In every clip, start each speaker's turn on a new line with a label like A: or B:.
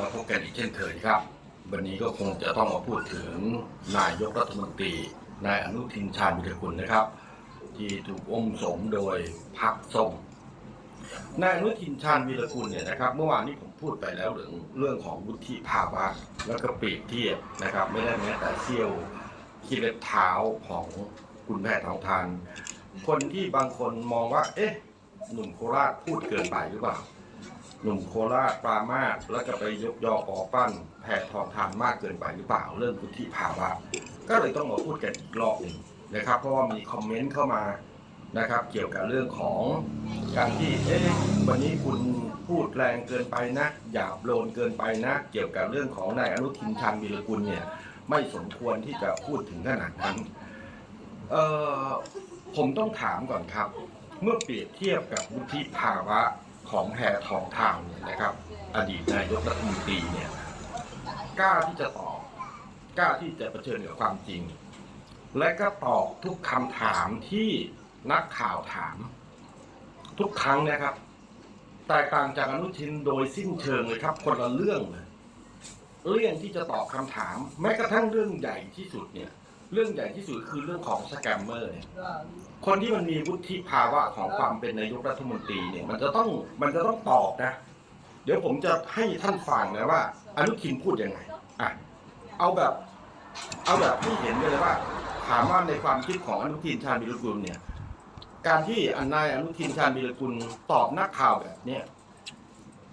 A: มาพบกันอีกเช่นเคยครับ วันนี้ก็คงจะต้องมาพูดถึงนายกรัฐมนตรีนายอนุทินชาญวิรุลนะครับ ที่ถูกอมสมโดยพักส้มนายอนุทินชาญวีรกุลเนี่ยนะครับ เมื่อวานนี้ผมพูดไปแล้วเรื่องเรื่องของวุฒิภาวะแล้วก็เปรียบเทียบนะครับ ไม่ได้แม้แต่เสี้ยวขี้เล็บเท้าของคุณแพทย์ทองทานคนที่บางคนมองว่า เอ๊ะหนุ่มโคราชพูดเกินไปหรือเปล่า หนุ่มโคราชปรามาสแล้วก็ไปยกยอปอปั้นแพทย์ทองทานมากเกินไปหรือเปล่าเรื่องวุฒิภาวะ ก็เลยต้องมาพูดกันอีกรอบหนึ่งนะครับ เพราะว่ามีคอมเมนต์เข้ามานะครับ เกี่ยวกับเรื่องของการที่เอ๊ะวันนี้คุณพูดแรงเกินไปนะหยาบโลนเกินไปนะ เกี่ยวกับเรื่องของนายอนุทินชาญวีรกุลเนี่ยไม่สมควรที่จะพูดถึงขนาดนั้นเอ่อผมต้องถามก่อนครับ เมื่อเปรียบเทียบกับวุฒิภาวะ ของแพทองทานเนี่ยนะครับ อดีตนายกรัฐมนตรีเนี่ยกล้าที่จะตอบกล้าที่จะเผชิญกับความจริง และก็ตอบทุกคำถามที่นักข่าวถาม ทุกครั้งนะครับแตกต่างจากอนุทินโดยสิ้นเชิงเลยครับ คนละเรื่องเลยเรื่องที่จะตอบคำถาม แม้กระทั่งเรื่องใหญ่ที่สุดเนี่ย เรื่องใหญ่ที่สุดคือเรื่องของสแกมเมอร์เนี่ยคนที่มันมีวุฒิภาวะของความเป็นนายกรัฐมนตรีเนี่ยมันจะต้องมันจะต้องตอบนะ เดี๋ยวผมจะให้ท่านฟังนะว่า อนุทินพูดยังไงอะเอาแบบ เอาแบบที่เห็นเลยว่า ถามว่าในความคิดของอนุทินชาญวิรกุลเนี่ย การที่อนายอนุทินชาญวิรกุลตอบนักข่าวแบบเนี้ย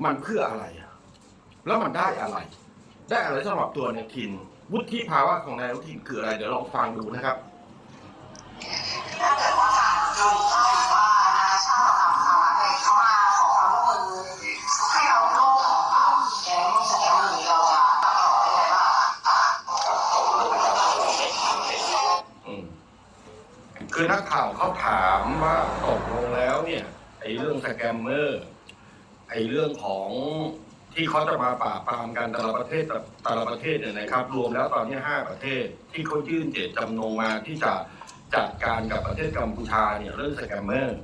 A: มันเพื่ออะไรอะแล้วมันได้อะไร ได้อะไรสำหรับตัวในายทิน วุฒิภาวะของนายอนุทินคืออะไร เดี๋ยวลองฟังดูนะครับ
B: ถ้าเกิดว่าทางดูก็ถือว่านาชาติต่างๆในเข้ามาขอความร่วมมือให้เราร่วมกับแก๊งสแกมเมอร์นี้เราจะตอบได้ไงบ้าง
A: อืมคือนักข่าวเขาถามว่าตกลงแล้วเนี่ยไอ้เรื่องสแกมเมอร์ไอ้เรื่องของ ที่เขาจะมาปราบปรามกันแต่ละประเทศแต่ละประเทศเนี่ยนะครับ รวมแล้วตอนนี้ห้าประเทศที่เขายื่นเจตจำนงมาที่จะจัดการกับประเทศกัมพูชาเนี่ยเรื่องสแกมเมอร์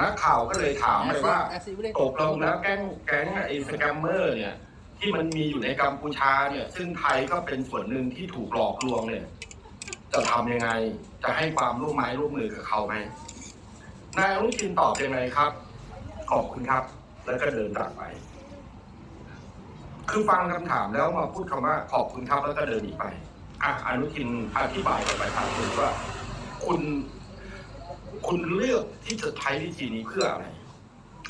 A: นักข่าวก็เลยถามเลยว่าตกลงแล้วแก๊งแก๊งไอ้สแกมเมอร์เนี่ยที่มันมีอยู่ในกัมพูชาเนี่ย ซึ่งไทยก็เป็นส่วนหนึ่งที่ถูกหลอกลวงเนี่ยจะทำยังไง จะให้ความร่วมไม้ร่วมมือกับเขาไหมนายอนุทินตอบยังไงครับ ขอบคุณครับ แล้วก็เดินจากไป คือฟังคำถามแล้วมาพูดคำว่าขอบคุณครับแล้วก็เดินหนีไปอะอนุทินอธิบายกับประชาชนว่า คุณ คุณเลือกที่จะใช้วิธีนี้เพื่ออะไร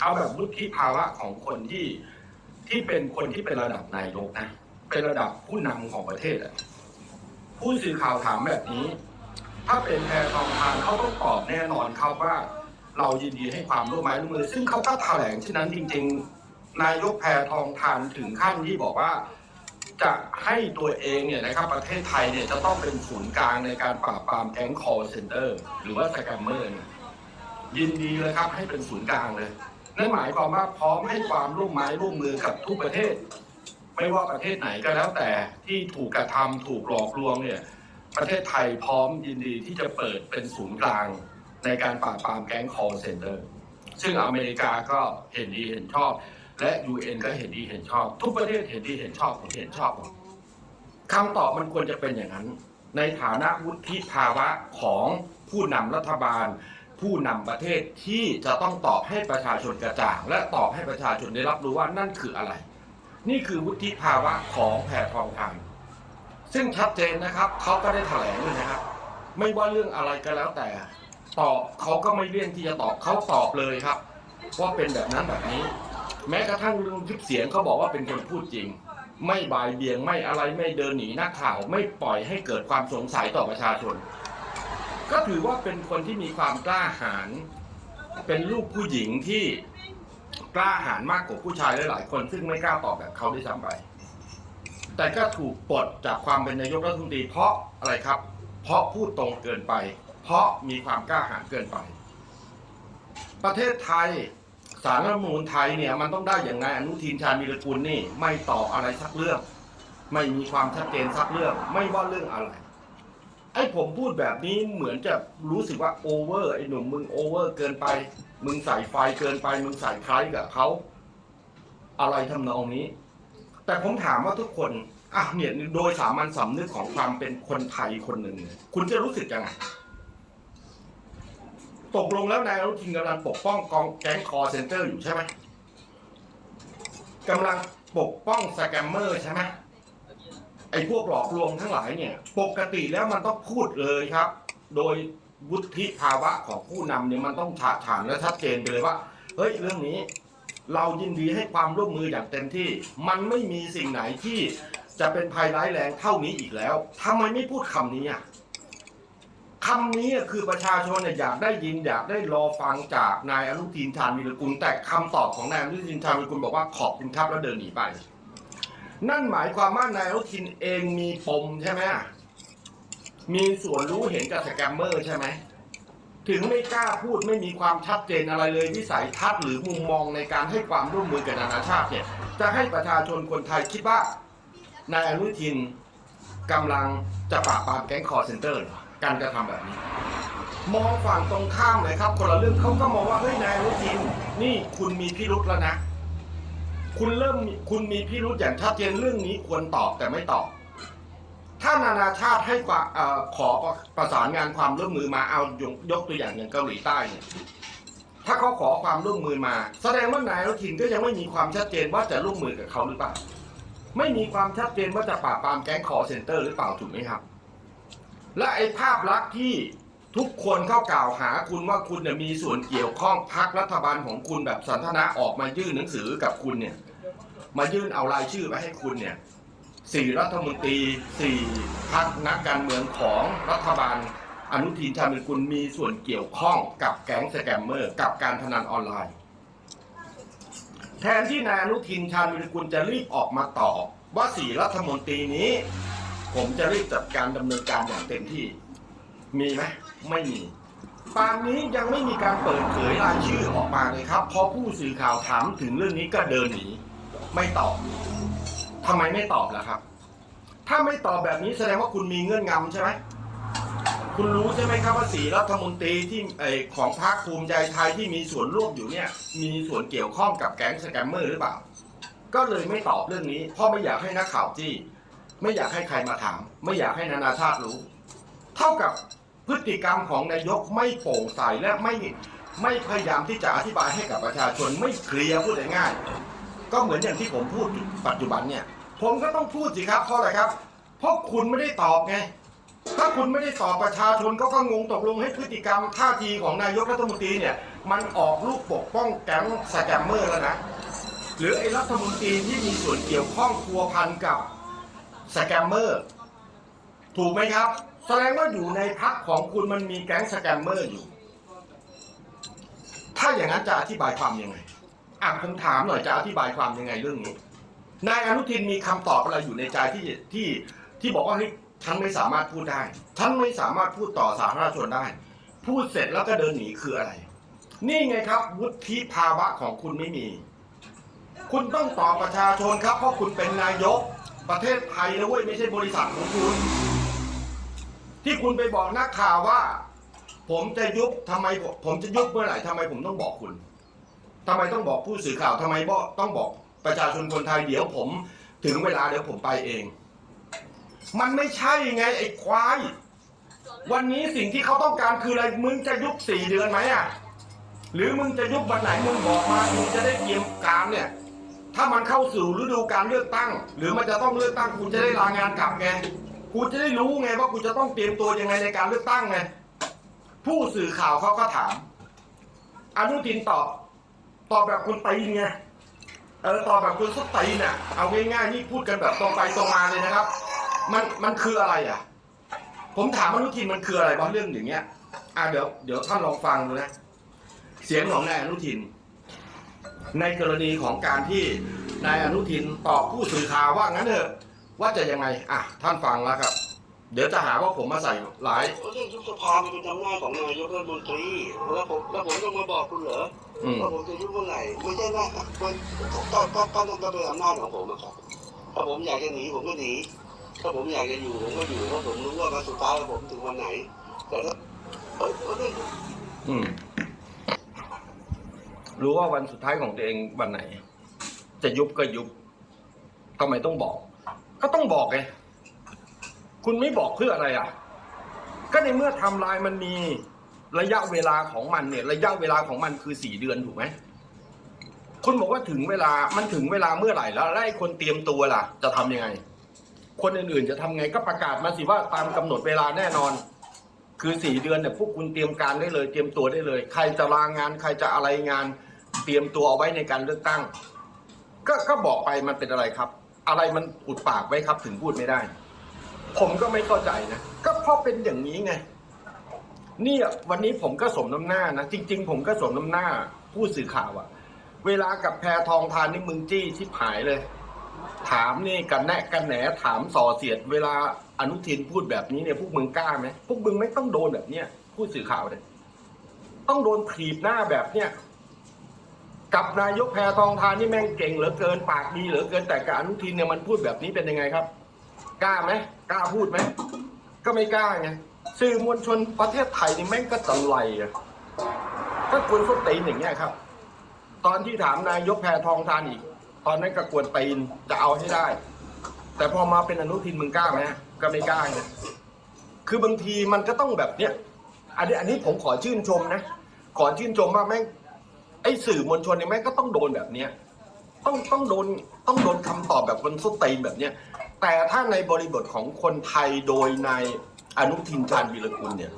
A: เอาแบบวุฒิภาวะของคนที่ที่เป็นคนที่เป็นระดับนายกนะ เป็นระดับผู้นำของประเทศอะผู้สื่อข่าวถามแบบนี้ ถ้าเป็นแพรทองทานเขาต้องตอบแน่นอนครับว่า เรายินดีให้ความร่วมไม้ร่วมมือ ซึ่งเขาก็แถลงเช่นนั้นจริง ๆ นายกแพทองทานถึงขั้นที่บอกว่า จะให้ตัวเองเนี่ยนะครับประเทศไทยเนี่ยจะต้องเป็นศูนย์กลางในการปราบปรามแก๊งคอร์เซนเตอร์ หรือว่าสแกมเมอร์เนี่ยยินดีเลยครับให้เป็นศูนย์กลางเลยนั่นหมายความว่าพร้อมให้ความร่วมไม้ร่วมมือกับทุกประเทศ ไม่ว่าประเทศไหนก็แล้วแต่ที่ถูกกระทำถูกหลอกลวงเนี่ย ประเทศไทยพร้อมยินดีที่จะเปิดเป็นศูนย์กลางในการปราบปรามแก๊งคอร์เซนเตอร์ซึ่งอเมริกาก็เห็นดีเห็นชอบ และ UN ก็เห็นดีเห็นชอบ ทุกประเทศเห็นดีเห็นชอบผมเห็นชอบหมดคำตอบมันควรจะเป็นอย่างนั้น ในฐานะวุฒิภาวะของผู้นำรัฐบาล ผู้นำประเทศที่จะต้องตอบให้ประชาชนกระจ่าง และตอบให้ประชาชนได้รับรู้ว่านั่นคืออะไร นี่คือวุฒิภาวะของแพทองทานซึ่งชัดเจนนะครับเขาก็ได้แถลงเลยนะครับ ไม่ว่าเรื่องอะไรก็แล้วแต่ ตอบเขาก็ไม่เลี่ยงที่จะตอบเขาตอบเลยครับ ว่าเป็นแบบนั้นแบบนี้ แม้กระทั่งเรื่องคลิปเสียงเขาบอกว่าเป็นคนพูดจริง ไม่บายเบี่ยงไม่อะไรไม่เดินหนีนักข่าว ไม่ปล่อยให้เกิดความสงสัยต่อประชาชน ก็ถือว่าเป็นคนที่มีความกล้าหาญเป็นลูกผู้หญิงที่กล้าหาญมากกว่าผู้ชายหลายๆคน ซึ่งไม่กล้าตอบแบบเขาด้วยซ้ำไปแต่ก็ถูกปลดจากความเป็นนายกรัฐมนตรีเพราะอะไรครับ เพราะพูดตรงเกินไป เพราะมีความกล้าหาญเกินไป ประเทศไทย สารรัฐธรรมนูญไทยเนี่ยมันต้องได้อย่างไงอนุทินชาญวีรกุลนี่ ไม่ตอบอะไรสักเรื่อง ไม่มีความชัดเจนสักเรื่อง ไม่ว่าเรื่องอะไร ไอ้ผมพูดแบบนี้เหมือนจะรู้สึกว่าโอเวอร์ไอ้หนุ่มมึงโอเวอร์เกินไป มึงใส่ไฟเกินไป มึงใส่ใครกับเขาอะไรทำนองนี้ แต่ผมถามว่าทุกคนอะเนี่ยโดยสามัญสำนึกของความเป็นคนไทยคนหนึ่ง คุณจะรู้สึกยังไง ตกลงแล้วนายอนุทินกำลังปกป้องกองแก๊งคอเซ็นเตอร์อยู่ใช่ไหมกำลังปกป้องสแกมเมอร์ใช่ไหมไอ้พวกหลอกลวงทั้งหลายเนี่ย ปกติแล้วมันต้องพูดเลยครับ โดยวุฒิภาวะของผู้นำเนี่ยมันต้องฉาดฉานและชัดเจนไปเลยว่า เฮ้ยเรื่องนี้ เรายินดีให้ความร่วมมืออย่างเต็มที่ มันไม่มีสิ่งไหนที่จะเป็นภัยร้ายแรงเท่านี้อีกแล้วทำไมไม่พูดคำนี้อะ คำนี้คือประชาชนเนี่ยอยากได้ยินอยากได้รอฟังจากนายอนุทินชาญวิรกุลแต่คำตอบของนายอนุทินชาญวิรกุลบอกว่าขอบคุณครับแล้วเดินหนีไป นั่นหมายความว่านายอนุทินเองมีปมใช่ไหมมีส่วนรู้เห็นกับสแกมเมอร์ใช่ไหมถึงไม่กล้าพูดไม่มีความชัดเจนอะไรเลยวิสัยทัศน์หรือมุมมองในการให้ความร่วมมือกับนานาชาติเนี่ยจะให้ประชาชนคนไทยคิดว่านายอนุทินกำลังจะปราบปรามแก๊งคอร์เซนเตอร์เหรอ การกระทำแบบนี้ มองฝั่งตรงข้ามเลยครับ คนละเรื่องเขาก็มองว่าเฮ้ยนายอนุทินนี่คุณมีพิรุษแล้วนะ คุณเริ่มคุณมีพิรุษอย่างชัดเจนเรื่องนี้ควรตอบแต่ไม่ตอบถ้านานาชาติให้ควาอขอประสานงานความร่วมมือมาเอายกยกตัวอย่างอย่างเกาหลีใต้เนี่ยถ้าเขาขอความร่วมมือมา แสดงว่านายอนุทินก็ยังไม่มีความชัดเจนว่าจะร่วมมือกับเขาหรือเปล่า ไม่มีความชัดเจนว่าจะปราบปรามแก๊งคอร์เซ็นเตอร์หรือเปล่าถูกไหมครับ และไอ้ภาพลักษณ์ที่ทุกคนเข้ากล่าวหาคุณว่าคุณเนี่ยมีส่วนเกี่ยวข้องพักรัฐบาลของคุณแบบสันทนาออกมายื่นหนังสือกับคุณเนี่ย มายื่นเอารายชื่อมาให้คุณเนี่ยสี่รัฐมนตรีสี่พักนักการเมืองของรัฐบาลอนุทินชาญวิรุลมีส่วนเกี่ยวข้องกับแก๊งสแกมเมอร์ กับการพนันออนไลน์ แทนที่นายอนุทินชาญวิรุลจะรีบออกมาตอบว่าสี่รัฐมนตรีนี้ ผมจะรีบจัดการดำเนินการอย่างเต็มที่ มีไหมไม่มีปานนี้ยังไม่มีการเปิดเผยรายชื่อออกมาเลยครับพอผู้สื่อข่าวถามถึงเรื่องนี้ก็เดินหนีไม่ตอบทำไมไม่ตอบล่ะครับ ถ้าไม่ตอบแบบนี้แสดงว่าคุณมีเงื่อนงำใช่ไหมคุณรู้ใช่ไหมครับว่าสีรัฐมนตรีที่อของพรรคภูมิใจไทยที่มีส่วนร่วมอยู่เนี่ย มีส่วนเกี่ยวข้องกับแก๊งสแกมเมอร์หรือเปล่า ก็เลยไม่ตอบเรื่องนี้เพราะไม่อยากให้นักข่าวจี้ ไม่อยากให้ใครมาถาม ไม่อยากให้นานาชาติรู้ เท่ากับพฤติกรรมของนายกไม่โปร่งใสและไม่ไม่พยายามที่จะอธิบายให้กับประชาชนไม่เคลียร์พูดง่ายๆก็เหมือนอย่างที่ผมพูดปัจจุบันเนี่ย ผมก็ต้องพูดสิครับเพราะอะไรครับ เพราะคุณไม่ได้ตอบไง ถ้าคุณไม่ได้ตอบประชาชนก็ก็งงตกลงให้พฤติกรรมท่าทีของนายกรัฐมนตรีเนี่ย มันออกลูกปกป้องแก๊งสแกมเมอร์แล้วนะหรือไอ้รัฐมนตรีที่มีส่วนเกี่ยวข้องพัวพันกับ สแกมเมอร์ ถูกไหมครับ แสดงว่าอยู่ในพักของคุณมันมีแก๊งสแกมเมอร์อยู่ ถ้าอย่างนั้นจะอธิบายความยังไงอะผมถามหน่อยจะอธิบายความยังไงเรื่องนี้นายอนุทินมีคำตอบอะไรอยู่ในใจที่ที่ที่บอกว่าเฮ้ยฉันไม่สามารถพูดได้ฉันไม่สามารถพูดต่อสาธารณชนได้ พูดเสร็จแล้วก็เดินหนีคืออะไร นี่ไงครับ วุฒิภาวะของคุณไม่มี คุณต้องตอบประชาชนครับ เพราะคุณเป็นนายก ประเทศไทยนะเว้ยไม่ใช่บริษัทของคุณ ที่คุณไปบอกนักข่าวว่า ผมจะยุบทำไมผมผมจะยุบเมื่อไหร่ทำไมผมต้องบอกคุณทำไมต้องบอกผู้สื่อข่าวทำไมบอกต้องบอกประชาชนคนไทยเดี๋ยวผมถึงเวลาเดี๋ยวผมไปเอง มันไม่ใช่ไงไอ้ควาย วันนี้สิ่งที่เขาต้องการคืออะไรมึงจะยุบสี่เดือนไหมอะหรือมึงจะยุบวันไหนมึงบอกมามึงจะได้เตรียมการเนี่ย ถ้ามันเข้าสู่ฤดูการเลือกตั้ง หรือมันจะต้องเลือกตั้งคุณจะได้ลางานกลับไงกูจะได้รู้ไงว่ากูจะต้องเตรียมตัวยังไงในการเลือกตั้งไงผู้สื่อข่าวเขาก็ถามอนุทินตอบตอบแบบคุณตีนไงเออตอบแบบคุณสุดตีนอะเอาง่ายๆนี่พูดกันแบบตรงไปตรงมาเลยนะครับ มันมันคืออะไรอะ ผมถามอนุทินมันคืออะไรบางเรื่องอย่างเงี้ยอะเดี๋ยวเดี๋ยวท่านลองฟังดูนะเสียงของนายอนุทิน ในกรณีของการที่นายอนุทินตอบผู้สื่อข่าวว่างั้นเถอะว่าจะยังไงอะท่านฟังแล้วครับ เดี๋ยวจะหาว่าผมมาใส่หลาย
C: เรื่องยุบสภามันเป็นอำนาจของนายกรัฐมนตรีแล้วผมแล้วผมต้องมาบอกคุณเหรอ
A: อืม
C: ว่าผมจะยุบเมื่อไหร่ไม่ใช่ว่ามันก็ก็ก็ต้องเป็นอำนาจของผมอะครับถ้าผมอยากจะหนีผมก็หนีถ้าผมอยากจะอยู่ผมก็อยู่เพราะผมรู้ว่าวันสุดท้ายผมถึงวันไหนแต่ถ้าเอ้ยเอ้ย
A: อืม รู้ว่าวันสุดท้ายของตัวเองวันไหน จะยุบก็ยุบทำไมต้องบอก ก็ต้องบอกไงคุณไม่บอกเพื่ออะไรอะ ก็ในเมื่อทำลายมันมีระยะเวลาของมันเนี่ย ระยะเวลาของมันคือสี่เดือนถูกไหมคุณบอกว่าถึงเวลามันถึงเวลาเมื่อไหร่แล้วแล้คนเตรียมตัวล่ะ จะทำยังไง คนอื่นๆจะทำไงก็ประกาศมาสิว่าตามกำหนดเวลาแน่นอน คือสี่เดือนเนี่ยพวกคุณเตรียมการได้เลย เตรียมตัวได้เลย ใครจะลางาน ใครจะอะไรงาน เตรียมตัวเอาไว้ในการเลือกตั้ง ก็ก็บอกไปมันเป็นอะไรครับ อะไรมันอุดปากไว้ครับ ถึงพูดไม่ได้ ผมก็ไม่เข้าใจนะก็เพราะเป็นอย่างนี้ไงเนี่ยวันนี้ผมก็สมน้ำหน้านะจริง ๆ ผมก็สมน้ำหน้าผู้สื่อข่าวอะเวลากับแพรทองทานนี่มึงจี้ชิบหายเลย ถามนี่กันแนะกันแหนถามส่อเสียดเวลาอนุทินพูดแบบนี้เนี่ยพวกมึงกล้าไหมพวกมึงไม่ต้องโดนแบบเนี้ยผู้สื่อข่าวเนี่ยต้องโดนถีบหน้าแบบเนี้ยกับนายกแพทองทานนี่แม่งเก่งเหลือเกินปากดีเหลือเกินแต่กับอนุทินเนี่ยมันพูดแบบนี้เป็นยังไงครับ กล้าไหมกล้าพูดไหมก็ไม่กล้าไงสื่อมวลชนประเทศไทยนี่แม่งก็จะไหลอะก็ควรส้นตีนอย่างเงี้ยครับ ตอนที่ถามนายกแพทองทานอีก ตอนนั้นก็กวนตีนจะเอาให้ได้ แต่พอมาเป็นอนุทินมึงกล้าไหมก็ไม่กล้าไงคือบางทีมันก็ต้องแบบเนี้ยอันนี้อันนี้ผมขอชื่นชมนะ ขอชื่นชมว่าแม่งไอ้สื่อมวลชนเนี่ยแม่งก็ต้องโดนแบบเนี้ยต้องต้องโดนต้องโดนคำตอบแบบคนส้นตีนแบบเนี้ยแต่ถ้าในบริบทของคนไทยโดยในอนุทินชาญวีรกุลเนี่ย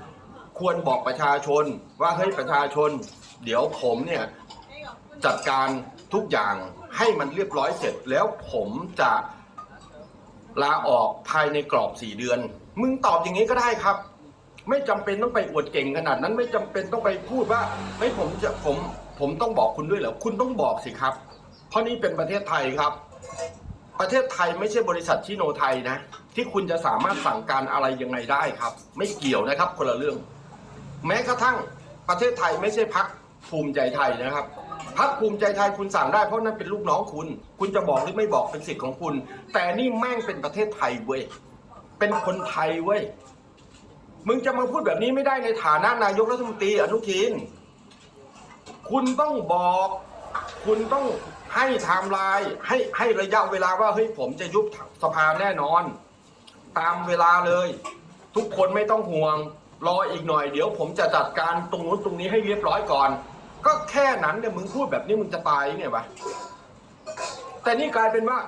A: ควรบอกประชาชนว่าเฮ้ยประชาชน เดี๋ยวผมเนี่ยจัดการทุกอย่าง ให้มันเรียบร้อยเสร็จแล้วผมจะลาออกภายในกรอบสี่เดือน มึงตอบอย่างนี้ก็ได้ครับ ไม่จำเป็นต้องไปอวดเก่งขนาดนั้นไม่จำเป็นต้องไปพูดว่าไม่ผมจะผมผมต้องบอกคุณด้วยเหรอคุณต้องบอกสิครับ เพราะนี่เป็นประเทศไทยครับ ประเทศไทยไม่ใช่บริษัทชิโนไทยนะ ที่คุณจะสามารถสั่งการอะไรยังไงได้ครับ ไม่เกี่ยวนะครับคนละเรื่อง แม้กระทั่งประเทศไทยไม่ใช่พักภูมิใจไทยนะครับ พักภูมิใจไทยคุณสั่งได้เพราะนั่นเป็นลูกน้องคุณ คุณจะบอกหรือไม่บอกเป็นสิทธิ์ของคุณ แต่นี่แม่งเป็นประเทศไทยเว้ย เป็นคนไทยเว้ย มึงจะมาพูดแบบนี้ไม่ได้ในฐานะนายกรัฐมนตรีอนุทิน คุณต้องบอก คุณต้องให้ไทม์ไลน์ให้ให้ระยะเวลาว่าเฮ้ยผมจะยุบสภาแน่นอน ตามเวลาเลย ทุกคนไม่ต้องห่วง รออีกหน่อยเดี๋ยวผมจะจัดการตรงนู้นตรงนี้ให้เรียบร้อยก่อน ก็แค่นั้นเนี่ยมึงพูดแบบนี้มึงจะตายไงวะแต่นี่กลายเป็นว่า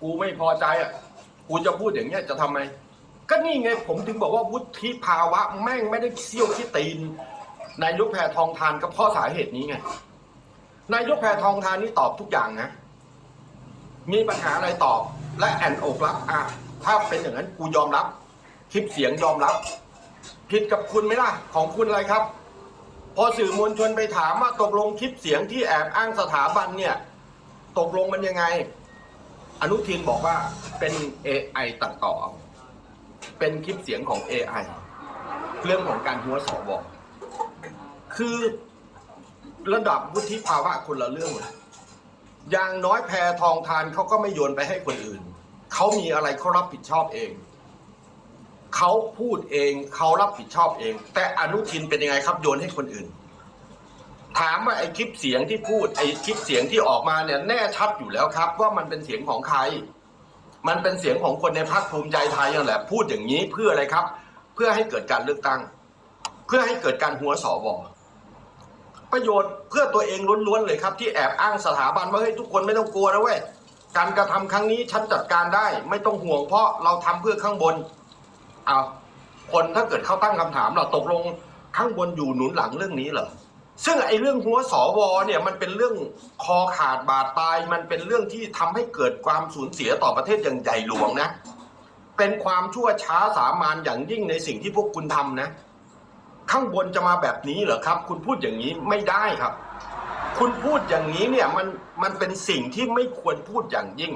A: กูไม่พอใจอะกูจะพูดอย่างเงี้ยจะทำไม ก็นี่ไงผมถึงบอกว่าวุฒิภาวะแม่งไม่ได้เซี่ยวขี้ตีนนายกแพทองทานก็เพราะสาเหตุนี้ไงนายกแพทองทานนี่ตอบทุกอย่างนะ มีปัญหาอะไรตอบ และแอนอกรับอะถ้าเป็นอย่างนั้นกูยอมรับ คลิปเสียงยอมรับ ผิดกับคุณไหมล่ะ ของคุณอะไรครับ พอสื่อมวลชนไปถามว่าตกลงคลิปเสียงที่แอบอ้างสถาบันเนี่ย ตกลงมันยังไง อนุทินบอกว่าเป็น AI ตัดต่อ เป็นคลิปเสียงของ AI เรื่องของการหัวสอบอคือระดับวุฒิภาวะคนละเรื่องเลยอย่างน้อยแพทองทานเขาก็ไม่โยนไปให้คนอื่น เขามีอะไรเขารับผิดชอบเอง เขาพูดเองเขารับผิดชอบเอง แต่อนุทินเป็นยังไงครับโยนให้คนอื่น ถามว่าไอ้คลิปเสียงที่พูดไอ้คลิปเสียงที่ออกมาเนี่ยแน่ชัดอยู่แล้วครับ ว่ามันเป็นเสียงของใคร มันเป็นเสียงของคนในพรรคภูมิใจไทยนั่นแหละพูดอย่างนี้เพื่ออะไรครับ เพื่อให้เกิดการเลือกตั้ง เพื่อให้เกิดการหัวสอวประโยชน์เพื่อตัวเองล้วนๆเลยครับ ที่แอบอ้างสถาบันว่าเฮ้ยทุกคนไม่ต้องกลัวนะเว้ยการกระทำครั้งนี้ฉันจัดการได้ ไม่ต้องห่วงเพราะเราทำเพื่อข้างบน เอาคนถ้าเกิดเขาตั้งคำถามเราตกลงข้างบนอยู่หนุนหลังเรื่องนี้เหรอซึ่งไอ้เรื่องหัวสวเนี่ยมันเป็นเรื่องคอขาดบาดตาย มันเป็นเรื่องที่ทำให้เกิดความสูญเสียต่อประเทศอย่างใหญ่หลวงนะ เป็นความชั่วช้าสามานอย่างยิ่งในสิ่งที่พวกคุณทำนะ ข้างบนจะมาแบบนี้เหรอครับ คุณพูดอย่างนี้ไม่ได้ครับ คุณพูดอย่างนี้เนี่ยมันมันเป็นสิ่งที่ไม่ควรพูดอย่างยิ่ง